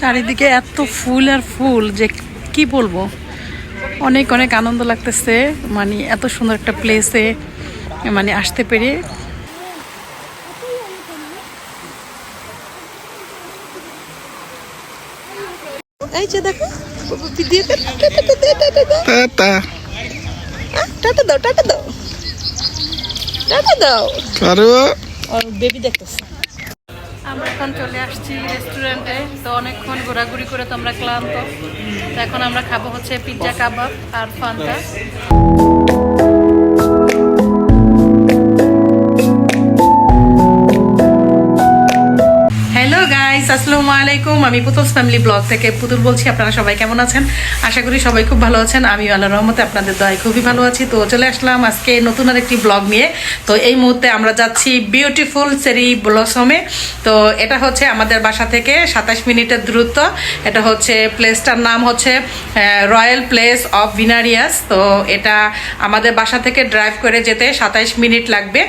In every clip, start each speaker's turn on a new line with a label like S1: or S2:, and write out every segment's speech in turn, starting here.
S1: চারিদিকে এত ফুল আর ফুল যে কি বলব? অনেক অনেক আনন্দ লাগতেছে। মানে এত সুন্দর একটা প্লেসে মানে আসতে পেরে। এই যে দেখো। টাটা। দাও টাটা দাও। টাটা দাও। আর। বেবি দেখতেছে। আমরা এখন চলে আসছি রেস্টুরেন্টে তো অনেকক্ষণ ঘোরাঘুরি করে তো আমরা ক্লান্ত। তো এখন আমরা খাব হচ্ছে পিৎজা কাবাব আর ফান্তা গাইস আসসালামু আলাইকুম। আমি পুতুলস ফ্যামিলি ব্লগ থেকে পুতুল বলছি, আপনারা সবাই কেমন আছেন? আশা করি সবাই খুব ভালো আছেন। আমি আল্লাহ রহমতে আপনাদের দয় খুবই ভালো আছি। তো চলে আসলাম আজকে নতুন আর একটি ব্লগ নিয়ে। তো এই মুহূর্তে আমরা যাচ্ছি বিউটিফুল চেরি ব্লসমে তো এটা হচ্ছে আমাদের বাসা থেকে সাতাশ মিনিটের দূরত্ব। এটা হচ্ছে প্লেসটার নাম হচ্ছে রয়্যাল প্লেস অফ ভিনারিয়াস তো এটা আমাদের বাসা থেকে ড্রাইভ করে যেতে সাতাইশ মিনিট লাগবে।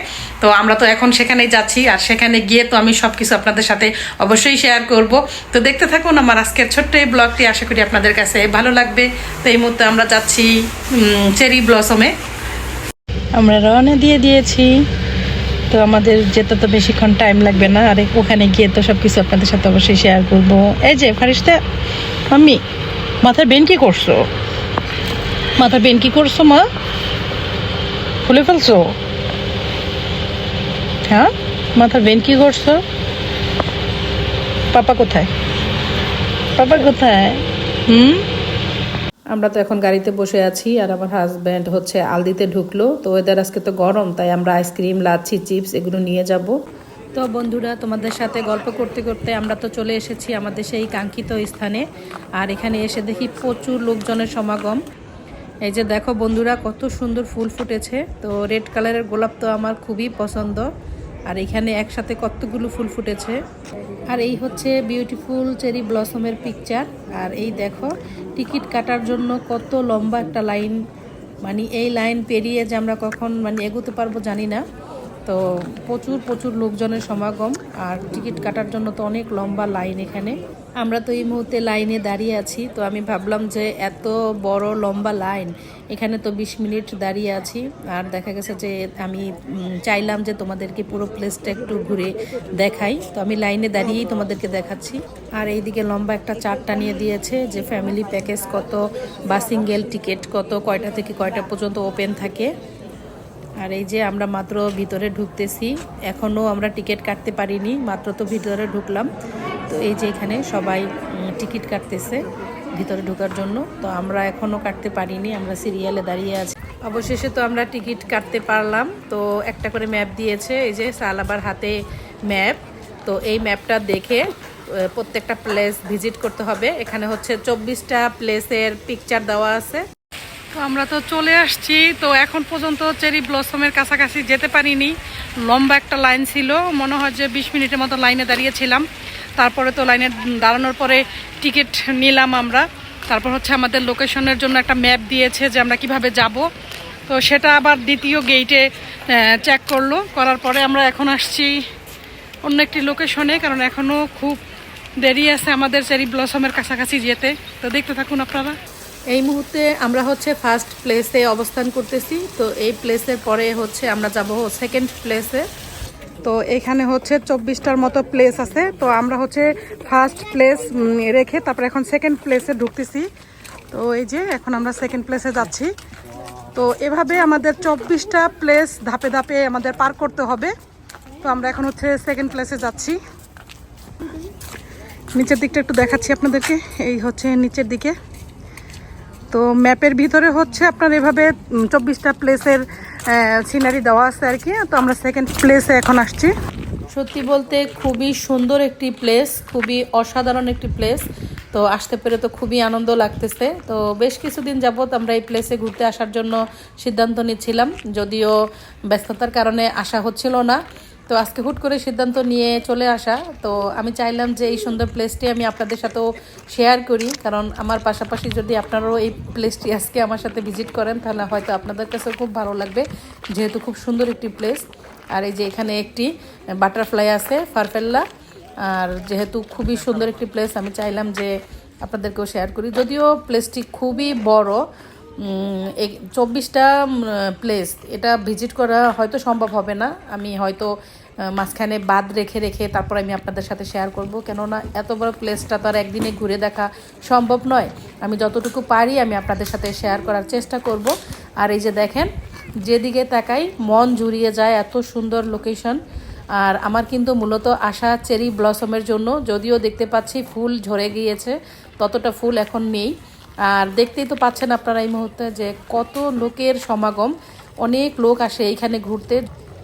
S1: তো আমরা তো এখন সেখানেই যাচ্ছি, আর সেখানে গিয়ে তো আমি সব কিছু আপনাদের সাথে অবশ্যই শেয়ার করব। তো দেখতে থাকুন আমার আজকের ছোট্ট এই ব্লগটি আশা করি আপনাদের কাছে ভালো লাগবে। তো এই মুহূর্তে আমরা যাচ্ছি চেরি ব্লসমে আমরা রওনা দিয়ে দিয়েছি। তো আমাদের যেতে তো বেশিক্ষণ টাইম লাগবে না, আর ওখানে গিয়ে তো সব কিছু আপনাদের সাথে অবশ্যই শেয়ার করব। এই যে ফারিস্তা, মাম্মি, মাথার বেন কি করছ? মাথার বেন কি করছ মা? খুলে ফেলছো? হ্যাঁ? মাথার বেন কি করছ? পাপা কোথায়? পাপা কোথায়? হুম? আমরা তো এখন গাড়িতে বসে আছি আর আমার হাজব্যান্ড হচ্ছে আলদিতে ঢুকলো। তো ওয়েদার আজকে তো গরম, তাই আমরা আইসক্রিম লাচ্ছি চিপস এগুলো নিয়ে যাব। তো বন্ধুরা, তোমাদের সাথে গল্প করতে করতে আমরা তো চলে এসেছি আমাদের সেই কাঙ্ক্ষিত স্থানে। আর এখানে এসে দেখি প্রচুর লোকজনের সমাগম। এই যে দেখো বন্ধুরা, কত সুন্দর ফুল ফুটেছে। তো রেড কালারের গোলাপ তো আমার খুবই পছন্দ। আর এখানে একসাথে কতগুলো ফুল ফুটেছে। আর এই হচ্ছে বিউটিফুল চেরি ব্লসমের পিকচার আর এই দেখো, টিকিট কাটার জন্য কত লম্বা একটা লাইন মানে এই লাইন পেরিয়ে যে আমরা কখন মানে এগোতে পারব জানি না। তো প্রচুর প্রচুর লোকজনের সমাগম। আর টিকিট কাটার জন্য তো অনেক লম্বা লাইন এখানে। আমরা তো এই মুহূর্তে লাইনে দাঁড়িয়ে আছি, তো আমি ভাবলাম যে এত বড় লম্বা লাইন, এখানে তো বিশ মিনিট দাঁড়িয়ে আছি। আর দেখা গেছে যে আমি চাইলাম যে তোমাদেরকে পুরো প্লেসটা একটু ঘুরে দেখাই। তো আমি লাইনে দাঁড়িয়েই তোমাদেরকে দেখাচ্ছি। আর এইদিকে লম্বা একটা চার্টটা নিয়ে দিয়েছে যে ফ্যামিলি প্যাকেজ কত, বা সিঙ্গেল টিকিট কত, কয়টা থেকে কয়টা পর্যন্ত ওপেন থাকে। আর এই যে আমরা মাত্র ভিতরে ঢুকতেছি এখনও আমরা টিকিট কাটতে পারিনি, মাত্র তো ভিতরে ঢুকলাম। তো এই যে এখানে সবাই টিকিট কাটতেছে ভিতরে ঢোকার জন্য। তো আমরা এখনও কাটতে পারিনি, আমরা সিরিয়ালে দাঁড়িয়ে আছি। অবশেষে তো আমরা টিকিট কাটতে পারলাম। তো একটা করে ম্যাপ দিয়েছে, এই যে সালাবার হাতে ম্যাপ। তো এই ম্যাপটা দেখে প্রত্যেকটা প্লেস ভিজিট করতে হবে। এখানে হচ্ছে চব্বিশটা প্লেসের পিকচার দেওয়া আছে। তো আমরা তো চলে আসছি। তো এখন পর্যন্ত চেরি ব্লসমের কাছাকাছি যেতে পারিনি। লম্বা একটা লাইন ছিল, মনে হয় যে বিশ মিনিটের মতো লাইনে দাঁড়িয়েছিলাম। তারপরে তো লাইনে দাঁড়ানোর পরে টিকিট নিলাম আমরা। তারপর হচ্ছে আমাদের লোকেশনের জন্য একটা ম্যাপ দিয়েছে যে আমরা কীভাবে যাব। তো সেটা আবার দ্বিতীয় গেইটে চেক করল। করার পরে আমরা এখন আসছি অন্য একটি লোকেশনে কারণ এখনও খুব দেরি আছে আমাদের চেরি ব্লসমের কাছাকাছি যেতে। তো দেখতে থাকুন আপনারা। এই মুহূর্তে আমরা হচ্ছে ফার্স্ট প্লেসে অবস্থান করতেছি। তো এই প্লেসের পরে হচ্ছে আমরা যাব সেকেন্ড প্লেসে তো এখানে হচ্ছে চব্বিশটার মতো প্লেস আছে। তো আমরা হচ্ছে ফার্স্ট প্লেস রেখে তারপরে এখন সেকেন্ড প্লেসে ঢুকতেছি। তো এই যে এখন আমরা সেকেন্ড প্লেসে যাচ্ছি। তো এভাবে আমাদের চব্বিশটা প্লেস ধাপে ধাপে আমাদের পার করতে হবে। তো আমরা এখন হচ্ছে সেকেন্ড প্লেসে যাচ্ছি। নিচের দিকটা একটু দেখাচ্ছি আপনাদেরকে। এই হচ্ছে নিচের দিকে। তো ম্যাপের ভিতরে হচ্ছে আপনার এভাবে চব্বিশটা প্লেসের সিনারি দেওয়া আছে আর কি। তো আমরা সেকেন্ড প্লেসে এখন আসছি। সত্যি বলতে খুবই সুন্দর একটি প্লেস খুবই অসাধারণ একটি প্লেস তো আসতে পেরে তো খুবই আনন্দ লাগতেছে। তো বেশ কিছুদিন যাবৎ আমরা এই প্লেসে ঘুরতে আসার জন্য সিদ্ধান্ত নিচ্ছিলাম। যদিও ব্যস্ততার কারণে আসা হচ্ছিল না। তো আজকে হুট করে সিদ্ধান্ত নিয়ে চলে আসা। তো আমি চাইলাম যে এই সুন্দর প্লেসটি আমি আপনাদের সাথেও শেয়ার করি। কারণ আমার পাশাপাশি যদি আপনারাও এই প্লেসটি আজকে আমার সাথে ভিজিট করেন, তাহলে হয়তো আপনাদের কাছেও খুব ভালো লাগবে। যেহেতু খুব সুন্দর একটি প্লেস আর এই যে এখানে একটি বাটারফ্লাই আছে ফারফেল্লা আর যেহেতু খুবই সুন্দর একটি প্লেস আমি চাইলাম যে আপনাদেরকেও শেয়ার করি। যদিও প্লেসটি খুবই বড় চব্বিশটা প্লেস এটা ভিজিট করা হয়তো সম্ভব হবে না। আমি হয়তো মাঝখানে বাদ রেখে রেখে তারপর আমি আপনাদের সাথে শেয়ার করব। কেননা এত বড় প্লেসটা তো আর একদিনে ঘুরে দেখা সম্ভব নয়। আমি যতটুকু পারি আমি আপনাদের সাথে শেয়ার করার চেষ্টা করব। আর এই যে দেখেন, যেদিকে তাকাই মন জুড়িয়ে যায় এত সুন্দর লোকেশন আর আমার কিন্তু মূলত আশা চেরি ব্লসমের জন্য, যদিও দেখতে পাচ্ছি ফুল ঝরে গিয়েছে, ততটা ফুল এখন নেই। আর দেখতেই তো পাচ্ছেন আপনারা এই মুহূর্তে যে কত লোকের সমাগম। অনেক লোক আসে এইখানে ঘুরতে।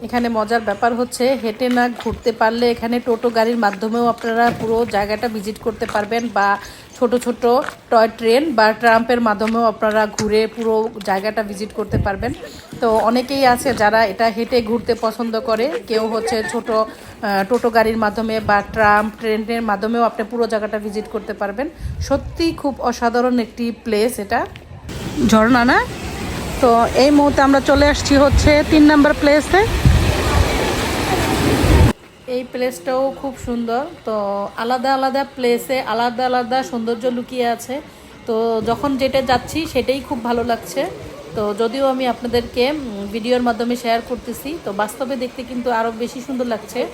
S1: এখানে মজার ব্যাপার হচ্ছে, হেঁটে না ঘুরতে পারলে এখানে টোটো গাড়ির মাধ্যমেও আপনারা পুরো জায়গাটা ভিজিট করতে পারবেন বা ছোট ছোট টয় ট্রেন বা ট্রাম্পের মাধ্যমেও আপনারা ঘুরে পুরো জায়গাটা ভিজিট করতে পারবেন। তো অনেকেই আছে যারা এটা হেঁটে ঘুরতে পছন্দ করে। কেউ হচ্ছে ছোট টোটো গাড়ির মাধ্যমে বা ট্রাম ট্রেনের মাধ্যমেও আপনি পুরো জায়গাটা ভিজিট করতে পারবেন। সত্যি খুব অসাধারণ একটি প্লেস এটা। ঝর্ণা না? তো এই মুহূর্তে আমরা চলে আসছি হচ্ছে তিন নম্বর প্লেসে। এই প্লেসটাও খুব সুন্দর। তো আলাদা আলাদা প্লেসে আলাদা আলাদা সৌন্দর্য লুকিয়ে আছে। তো যখন যেটা যাচ্ছি, সেটাই খুব ভালো লাগছে। তো যদিও আমি আপনাদেরকে ভিডিওর মাধ্যমে শেয়ার করতেছি, তো বাস্তবে দেখতে কিন্তু আরও বেশি সুন্দর লাগছে।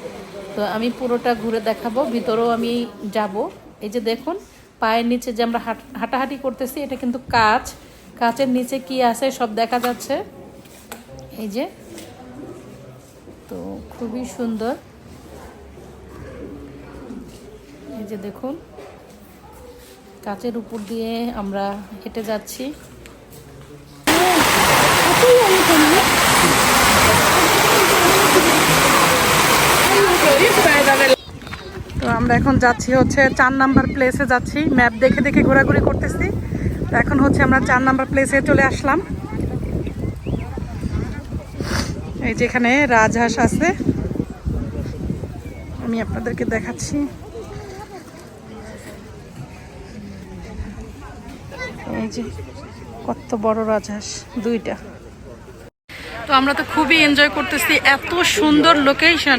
S1: তো আমি পুরোটা ঘুরে দেখাবো, ভিতরেও আমি যাব। এই যে দেখুন, পায়ের নিচে যে আমরা হাঁট- হাঁটাহাঁটি করতেছি, এটা কিন্তু কাচ। কাচের নিচে কি আছে সব দেখা যাচ্ছে। এই যে, তো খুবই সুন্দর এই যে দেখুন, কাচের উপর দিয়ে আমরা হেঁটে যাচ্ছি। তো আমরা এখন যাচ্ছি হচ্ছে চার নাম্বার প্লেসে যাচ্ছি। ম্যাপ দেখে দেখে ঘোরাঘুরি করতেছি। তো এখন হচ্ছে আমরা চার নাম্বার প্লেসে চলে আসলাম। এই যেখানে রাজহাঁস আছে। আমি আপনাদেরকে দেখাচ্ছি। এই যে কত বড় রাজহাঁস, দুইটা। তো আমরা তো খুবই এনজয় করতেছি এত সুন্দর লোকেশন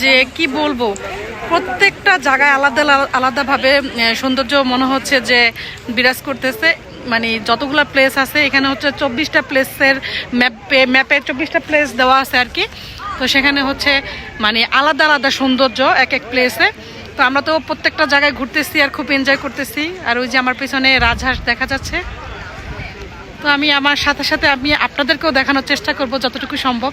S1: যে কি বলব, প্রত্যেকটা জায়গায় আলাদা আলাদাভাবে সৌন্দর্য মনে হচ্ছে যে বিরাজ করতেছে। মানে যতগুলো প্লেস আছে, এখানে হচ্ছে চব্বিশটা প্লেসের ম্যাপে ম্যাপে চব্বিশটা প্লেস দেওয়া আছে আর কি। তো সেখানে হচ্ছে মানে আলাদা আলাদা সৌন্দর্য এক এক প্লেসে তো আমরা তো প্রত্যেকটা জায়গায় ঘুরতেছি আর খুব এনজয় করতেছি। আর ওই যে আমার পেছনে রাজহাঁস দেখা যাচ্ছে। তো আমি আমার সাথে সাথে আমি আপনাদেরকেও দেখানোর চেষ্টা করব যতটুকু সম্ভব।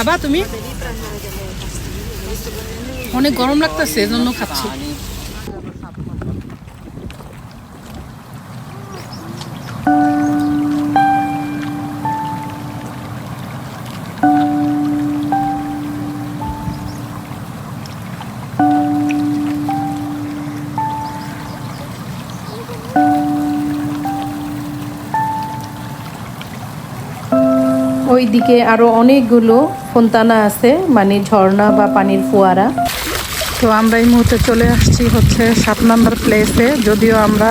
S1: খাবা তুমি? অনেক গরম লাগতেছে এজন্য খাচ্ছি। ওইদিকে আরও অনেকগুলো ফোন্তানা আছে মানে ঝর্ণা বা পানির ফোয়ারা। তো আমরা এই মুহূর্তে চলে আসছি হচ্ছে সাত নাম্বার প্লেসে যদিও আমরা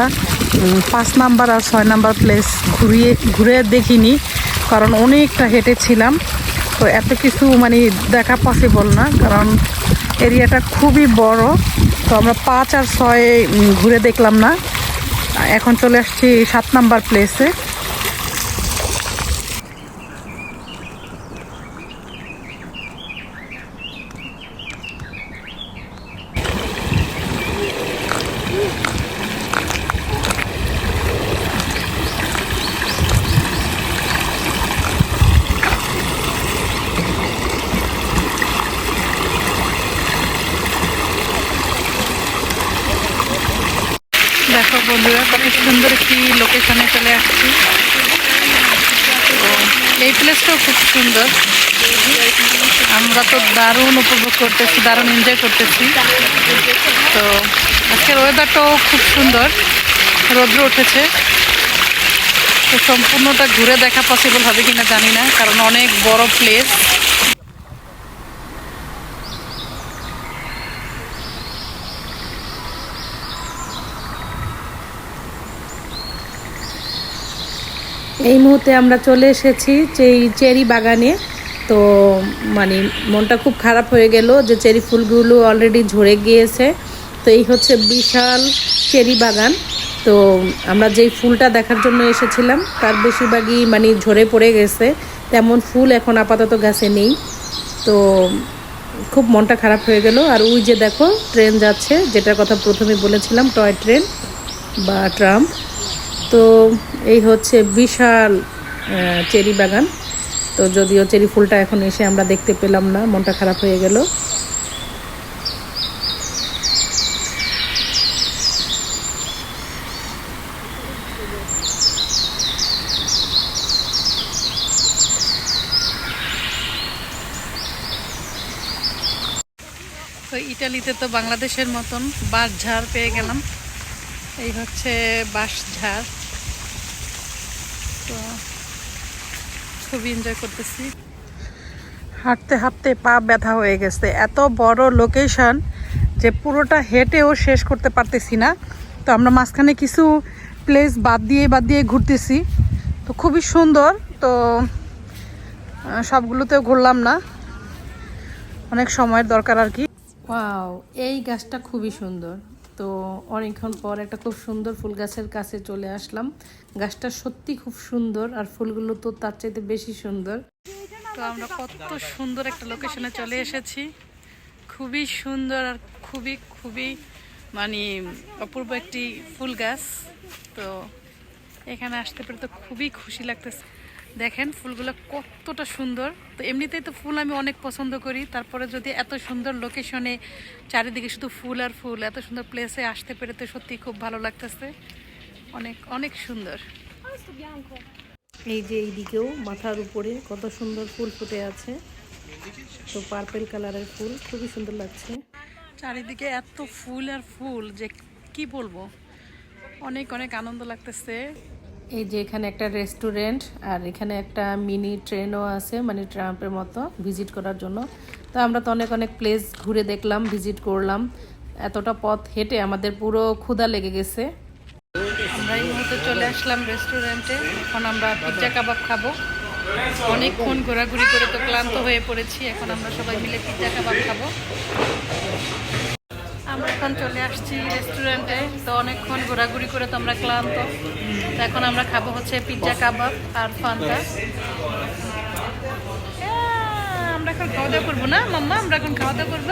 S1: পাঁচ নাম্বার আর ছয় নাম্বার প্লেস ঘুরিয়ে, ঘুরে দেখিনি, কারণ অনেকটা হেঁটেছিলাম তো এত কিছু মানে দেখা পসিবল না, কারণ এরিয়াটা খুবই বড়। তো আমরা পাঁচ আর ছয় ঘুরে দেখলাম না। এখন চলে আসছি সাত নাম্বার প্লেসে খুব সুন্দর। আমরা তো দারুণ উপভোগ করতেছি, দারুণ এনজয় করতেছি। তো আজকের ওয়েদারটাও খুব সুন্দর, রোদ্র উঠেছে। তো সম্পূর্ণটা ঘুরে দেখা পসিবল হবে কিনা জানি না, কারণ অনেক বড় প্লেস এই মুহূর্তে আমরা চলে এসেছি এই চেরি বাগানে। তো মানে মনটা খুব খারাপ হয়ে গেল যে চেরি ফুলগুলো অলরেডি ঝরে গিয়েছে। তো এই হচ্ছে বিশাল চেরি বাগান। তো আমরা যেই ফুলটা দেখার জন্য এসেছিলাম, তার বেশিরভাগই মানে ঝরে পড়ে গেছে। তেমন ফুল এখন আপাতত গাছে নেই। তো খুব মনটা খারাপ হয়ে গেল। আর ওই যে দেখো, ট্রেন যাচ্ছে, যেটার কথা প্রথমে বলেছিলাম, টয় ট্রেন বা ট্রাম। তো এই হচ্ছে বিশাল চেরি বাগান। তো যদিও চেরি ফুলটা এখন এসে আমরা দেখতে পেলাম না, মনটা খারাপ হয়ে গেল। তো ইটালিতে তো বাংলাদেশের মতন বাঁশ ঝাড় পেয়ে গেলাম। এই হচ্ছে বাঁশ ঝাড় তো খুবই এনজয় করতেছি। হাঁটতে হাঁটতে পা ব্যথা হয়ে গেছে। এত বড় লোকেশন যে পুরোটা হেঁটেও শেষ করতে পারতেছি না। তো আমরা মাঝখানে কিছু প্লেস বাদ দিয়ে বাদ দিয়ে ঘুরতেছি। তো খুবই সুন্দর। তো সবগুলোতেও ঘুরলাম না। অনেক সময়ের দরকার আর কি। ওয়াও এই গাছটা খুবই সুন্দর। তো অনেকক্ষণ পর একটা খুব সুন্দর ফুল গাছের কাছে চলে আসলাম। গাছটা সত্যি খুব সুন্দর আর ফুলগুলো তো তার চাইতে বেশি সুন্দর। তো আমরা কত সুন্দর একটা লোকেশনে চলে এসেছি। খুবই সুন্দর আর খুবই খুবই মানে অপূর্ব একটি ফুল গাছ। তো এখানে আসতে পেরে তো খুবই খুশি লাগতেছে। দেখেন ফুলগুলো কতটা সুন্দর। তো এমনিতেই তো ফুল আমি অনেক পছন্দ করি। তারপরে যদি এত সুন্দর লোকেশনে চারিদিকে শুধু ফুল আর ফুল এত সুন্দর প্লেসে আসতে পেরে তো সত্যি খুব ভালো লাগতেছে। অনেক অনেক সুন্দর। এই যে এইদিকেও মাথার উপরে কত সুন্দর ফুল ফুটে আছে। তো পার্পেল কালারের ফুল খুবই সুন্দর লাগছে। চারিদিকে এত ফুল আর ফুল যে কি বলব? অনেক অনেক আনন্দ লাগতেছে। এই যে এখানে একটা রেস্টুরেন্ট আর এখানে একটা মিনি ট্রেনও আছে মানে ট্রাম্পের মতো ভিজিট করার জন্য। তো আমরা তো অনেক অনেক প্লেস ঘুরে দেখলাম, ভিজিট করলাম। এতটা পথ হেঁটে আমাদের পুরো ক্ষুধা লেগে গেছে। আমরা এই মুহূর্তে চলে আসলাম রেস্টুরেন্টে। এখন আমরা পিৎজা কাবাব খাব। অনেকক্ষণ ঘোরাঘুরি করে তো ক্লান্ত হয়ে পড়েছি। এখন আমরা সবাই মিলে পিৎজা কাবাব খাব। আমরা এখন চলে আসছি রেস্টুরেন্টে তো অনেকক্ষণ ঘোরাঘুরি করে তো আমরা ক্লান্ত। তো এখন আমরা খাব হচ্ছে পিৎজা কাবাব আর ফান্তা আমরা এখন খাওয়া দাওয়া করব না, মাম্মা? আমরা এখন খাওয়া দাওয়া করব।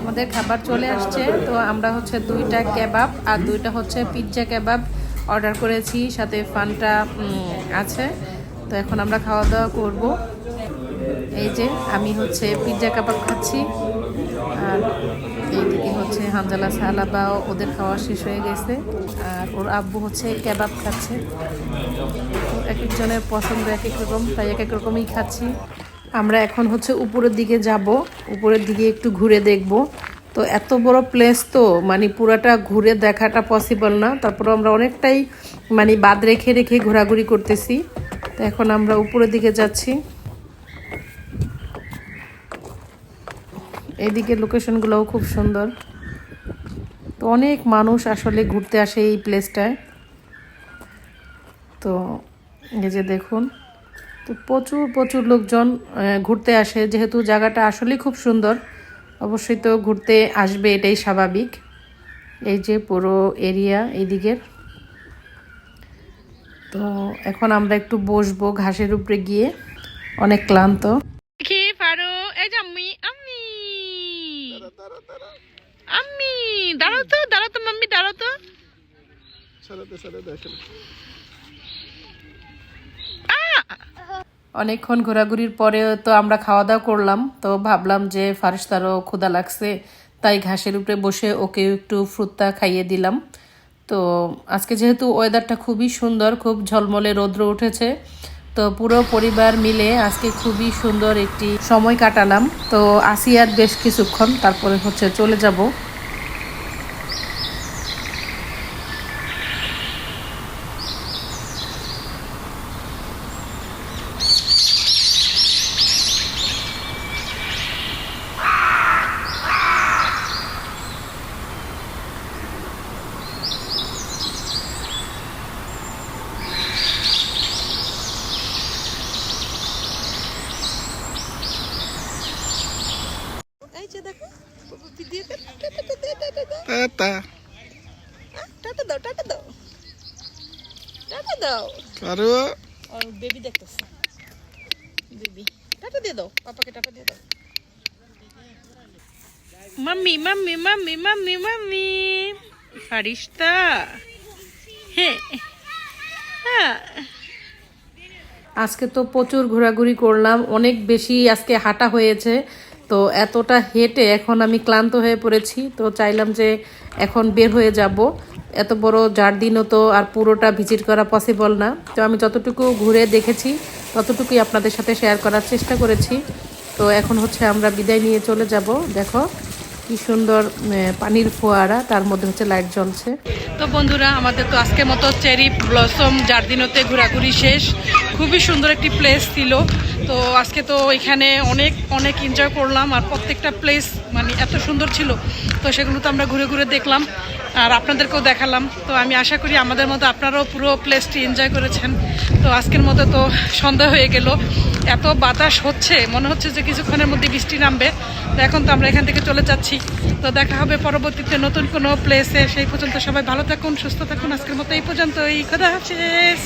S1: আমাদের খাবার চলে আসছে। তো আমরা হচ্ছে দুইটা কেবাব আর দুইটা হচ্ছে পিৎজা কেবাব অর্ডার করেছি। সাথে ফান্টা আছে। তো এখন আমরা খাওয়া দাওয়া করব। এই যে আমি হচ্ছে পিৎজা কাবাব খাচ্ছি। আর হচ্ছে হানজালা সালাবা ওদের খাওয়া শেষ হয়ে গেছে। আর ওর আব্বু হচ্ছে কেবাব খাচ্ছে। এক একজনের পছন্দ এক এক রকম, তাই এক এক রকমই খাচ্ছি। আমরা এখন হচ্ছে উপরের দিকে যাব, উপরের দিকে একটু ঘুরে দেখব। তো এত বড় প্লেস তো মানে পুরাটা ঘুরে দেখাটা পসিবল না। তারপর আমরা অনেকটাই মানে বাদ রেখে রেখে ঘোরাঘুরি করতেছি। তো এখন আমরা উপরের দিকে যাচ্ছি। এইদিকে লোকেশনগুলোও খুব সুন্দর। তো অনেক মানুষ আসলে ঘুরতে আসে এই প্লেসটায় তো এই যে দেখুন, তো প্রচুর প্রচুর লোকজন ঘুরতে আসে। যেহেতু জায়গাটা আসলেই খুব সুন্দর, অবশ্যই তো ঘুরতে আসবে, এটাই স্বাভাবিক। এই যে পুরো এরিয়া এইদিকের তো এখন আমরা একটু বসবো ঘাসের উপরে গিয়ে, অনেক ক্লান্ত কি পারো এই যে আমি আমি আমি দাঁড়াও তো দাঁড়াও তো মাম্মি দাঁড়াও তো অনেকক্ষণ ঘোরাঘুরির পরে তো আমরা খাওয়া দাওয়া করলাম, তো ভাবলাম যে ফারিস্তারও ক্ষুদা লাগছে, তাই ঘাসের উপরে বসে ওকে একটু ফ্রুত্তা খাইয়ে দিলাম।
S2: তো আজকে যেহেতু ওয়েদারটা খুবই সুন্দর, খুব ঝলমলে রৌদ্র উঠেছে, তো পুরো পরিবার মিলে আজকে খুবই সুন্দর একটি সময় কাটালাম। তো আসি আর বেশ কিছুক্ষণ, তারপরে হচ্ছে চলে যাব
S1: এই যে দেখো দিয়ে দে, টাটা দে, টাটা দে।
S3: টাটা
S1: আহ, টাটা দাও টাটা দাও টাটা আর? বেবি দেখতেছে। বেবি টাটা দিয়ে দাও পাপাকে টাটা দিয়ে দাও। Mummy mummy mummy mummy mummy. ফারিস্তা। হ্যাঁ। হ্যাঁ।
S2: আজকে তো প্রচুর ঘোরাঘুরি করলাম অনেক বেশি আজকে হাঁটা হয়েছে তো এতটা হেঁটে এখন আমি ক্লান্ত হয়ে পড়েছি তো চাইলাম যে এখন বের হয়ে যাব। এত বড় যার দিনও তো আর পুরোটা ভিজিট করা পসিবল না। তো আমি যতটুকু ঘুরে দেখেছি, ততটুকুই আপনাদের সাথে শেয়ার করার চেষ্টা করেছি। তো এখন হচ্ছে আমরা বিদায় নিয়ে চলে যাব। দেখো কি সুন্দর পানির ফোয়ারা, তার মধ্যে হচ্ছে লাইট জ্বলছে।
S1: তো বন্ধুরা, আমাদের তো আজকের মতো চেরি ব্লসম জার্দিনোতে ঘোরাঘুরি শেষ। খুবই সুন্দর একটি প্লেস ছিল। তো আজকে তো এখানে অনেক অনেক এনজয় করলাম, আর প্রত্যেকটা প্লেস মানে এত সুন্দর ছিল। তো সেগুলো তো আমরা ঘুরে ঘুরে দেখলাম, আর আপনাদেরকেও দেখালাম। তো আমি আশা করি আমাদের মতো আপনারাও পুরো প্লেসটি এনজয় করেছেন। তো আজকের মতো তো সন্ধ্যা হয়ে গেল। এত বাতাস হচ্ছে, মনে হচ্ছে যে কিছুক্ষণের মধ্যে বৃষ্টি নামবে। তো এখন তো আমরা এখান থেকে চলে যাচ্ছি। তো দেখা হবে পরবর্তীতে নতুন কোনো প্লেসে সেই পর্যন্ত সবাই ভালো থাকুন, সুস্থ থাকুন। আজকের মতো এই পর্যন্তই। খোদা হাফিজ।